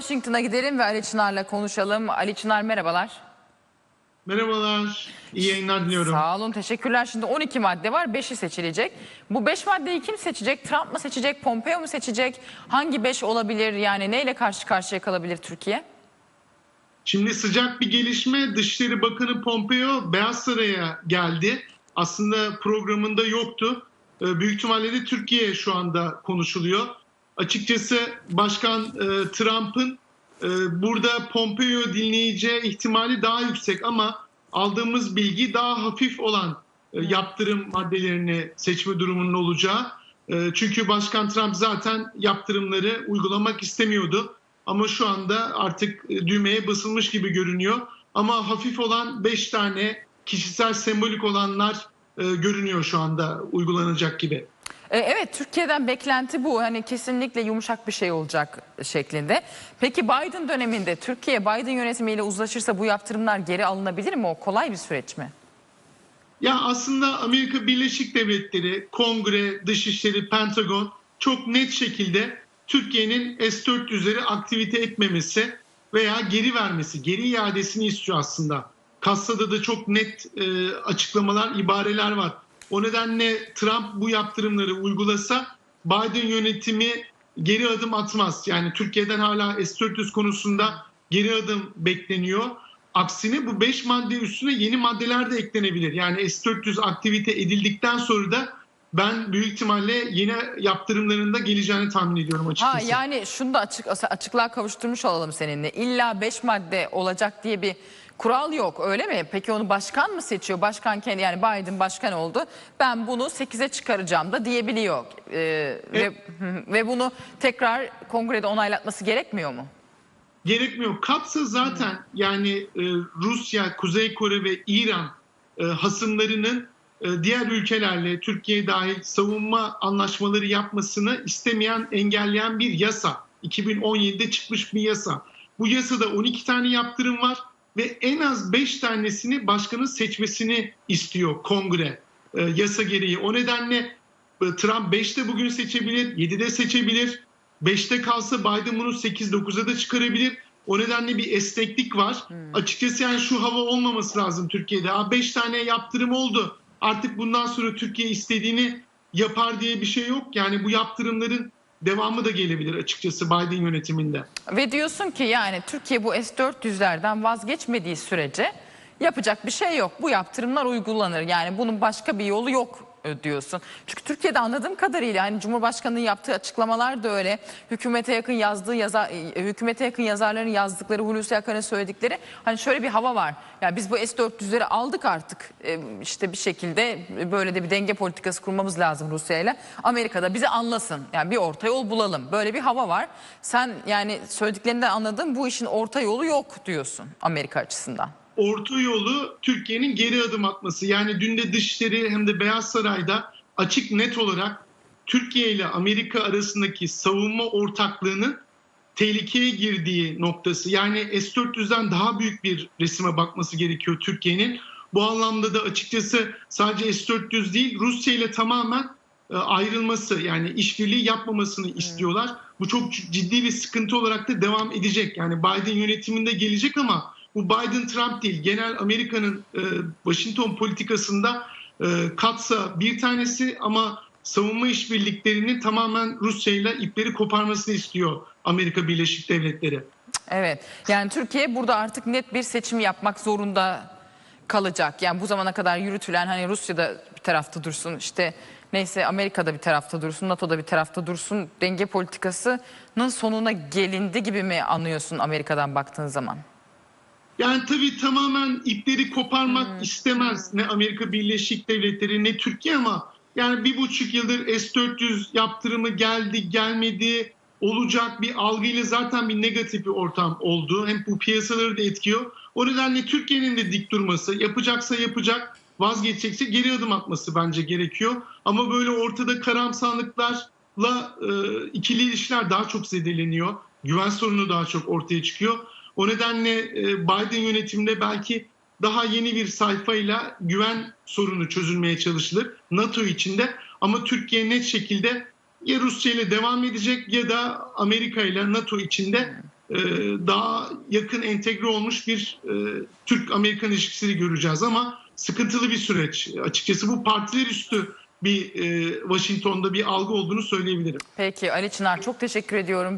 Washington'a gidelim ve Ali Çınar'la konuşalım. Ali Çınar merhabalar. Merhabalar, iyi yayınlar diliyorum. Sağ olun, teşekkürler. Şimdi 12 madde var, 5'i seçilecek. Bu 5 maddeyi kim seçecek? Trump mı seçecek, Pompeo mu seçecek? Hangi 5 olabilir? Yani neyle karşı karşıya kalabilir Türkiye? Şimdi sıcak bir gelişme Dışişleri Bakanı Pompeo Beyaz Saray'a geldi. Aslında programında yoktu. Ee, Büyük ihtimalle de Türkiye şu anda konuşuluyor. Açıkçası Başkan e, Trump'ın e, burada Pompeo dinleyeceği ihtimali daha yüksek ama aldığımız bilgi daha hafif olan e, yaptırım maddelerini seçme durumunun olacağı. E, Çünkü Başkan Trump zaten yaptırımları uygulamak istemiyordu. Ama şu anda artık e, düğmeye basılmış gibi görünüyor. Ama hafif olan 5 tane kişisel sembolik olanlar e, görünüyor şu anda uygulanacak gibi. Ee, Evet, Türkiye'den beklenti bu. Hani kesinlikle yumuşak bir şey olacak şeklinde. Peki Biden döneminde Türkiye Biden yönetimiyle uzlaşırsa bu yaptırımlar geri alınabilir mi? O kolay bir süreç mi? Ya aslında Amerika Birleşik Devletleri, Kongre, Dışişleri, Pentagon çok net şekilde Türkiye'nin S-400'leri aktivite etmemesi veya geri vermesi, geri iadesini istiyor aslında. Kassada da çok net e, açıklamalar, ibareler var. O nedenle Trump bu yaptırımları uygulasa Biden yönetimi geri adım atmaz. Yani Türkiye'den hala S-400 konusunda geri adım bekleniyor. Aksine bu 5 madde üstüne yeni maddeler de eklenebilir. Yani S-400 aktivite edildikten sonra da ben büyük ihtimalle yeni yaptırımlarında geleceğini tahmin ediyorum açıkçası. Ha yani şunu da açık açıklığa kavuşturmuş olalım seninle. İlla 5 madde olacak diye bir kural yok öyle mi? Peki onu başkan mı seçiyor? Başkan kendi yani Biden başkan oldu. Ben bunu 8'e çıkaracağım da diyebiliyor. Ee, ve, ve bunu tekrar kongrede onaylatması gerekmiyor mu? gerekmiyor. Katsa zaten yani e, Rusya, Kuzey Kore ve İran e, hasımlarının diğer ülkelerle Türkiye dahil savunma anlaşmaları yapmasını istemeyen, engelleyen bir yasa. 2017'de çıkmış bir yasa. Bu yasada 12 tane yaptırım var ve en az 5 tanesini başkanın seçmesini istiyor kongre e, yasa gereği. O nedenle e, Trump 5'te bugün seçebilir, 7'de seçebilir. 5'te kalsa Biden bunu 8-9'a da çıkarabilir. O nedenle bir esneklik var. Açıkçası yani şu hava olmaması lazım Türkiye'de. 5 tane yaptırım oldu. Artık bundan sonra Türkiye istediğini yapar diye bir şey yok. Yani bu yaptırımların devamı da gelebilir açıkçası Biden yönetiminde. Ve diyorsun ki yani Türkiye bu S-400'lerden vazgeçmediği sürece yapacak bir şey yok. Bu yaptırımlar uygulanır. Yani bunun başka bir yolu yok diyorsun. Çünkü Türkiye'de anladığım kadarıyla hani Cumhurbaşkanı'nın yaptığı açıklamalar da öyle. Hükümete yakın yazdığı yaza, e, hükümete yakın yazarların yazdıkları Hulusi Akar'ın söyledikleri hani şöyle bir hava var. Yani biz bu S-400'leri aldık artık. E, işte bir şekilde böyle de bir denge politikası kurmamız lazım Rusya'yla. Amerika'da bizi anlasın. Yani bir orta yol bulalım. Böyle bir hava var. Sen yani söylediklerinden anladın bu işin orta yolu yok diyorsun Amerika açısından orta yolu Türkiye'nin geri adım atması. Yani dün de Dışişleri hem de Beyaz Saray'da açık net olarak Türkiye ile Amerika arasındaki savunma ortaklığının tehlikeye girdiği noktası. Yani S-400'den daha büyük bir resime bakması gerekiyor Türkiye'nin. Bu anlamda da açıkçası sadece S-400 değil Rusya ile tamamen e, ayrılması yani işbirliği yapmamasını istiyorlar. Bu çok ciddi bir sıkıntı olarak da devam edecek. Yani Biden yönetiminde gelecek ama bu Biden-Trump değil, genel Amerika'nın e, Washington politikasında e, katsa bir tanesi ama savunma işbirliklerinin tamamen Rusya ile ipleri koparmasını istiyor Amerika Birleşik Devletleri. Evet, yani Türkiye burada artık net bir seçim yapmak zorunda kalacak. Yani bu zamana kadar yürütülen hani Rusya'da bir tarafta dursun işte neyse Amerika'da bir tarafta dursun, NATO'da bir tarafta dursun denge politikasının sonuna gelindi gibi mi anlıyorsun Amerika'dan baktığın zaman? Yani tabii tamamen ipleri koparmak istemez ne Amerika Birleşik Devletleri ne Türkiye ama yani bir buçuk yıldır S-400 yaptırımı geldi gelmedi olacak bir algıyla zaten bir negatif bir ortam oldu. Hem bu piyasaları da etkiyor. O nedenle Türkiye'nin de dik durması yapacaksa yapacak vazgeçecekse geri adım atması bence gerekiyor. Ama böyle ortada karamsarlıklarla e, ikili ilişkiler daha çok zedeleniyor. Güven sorunu daha çok ortaya çıkıyor. O nedenle e, Biden yönetiminde belki daha yeni bir sayfayla güven sorunu çözülmeye çalışılır NATO içinde. Ama Türkiye net şekilde ya Rusya ile devam edecek ya da Amerika ile NATO içinde e, daha yakın entegre olmuş bir e, Türk-Amerikan ilişkisini göreceğiz ama sıkıntılı bir süreç. Açıkçası bu partiler üstü bir Washington'da bir algı olduğunu söyleyebilirim. Peki Ali Çınar çok teşekkür ediyorum.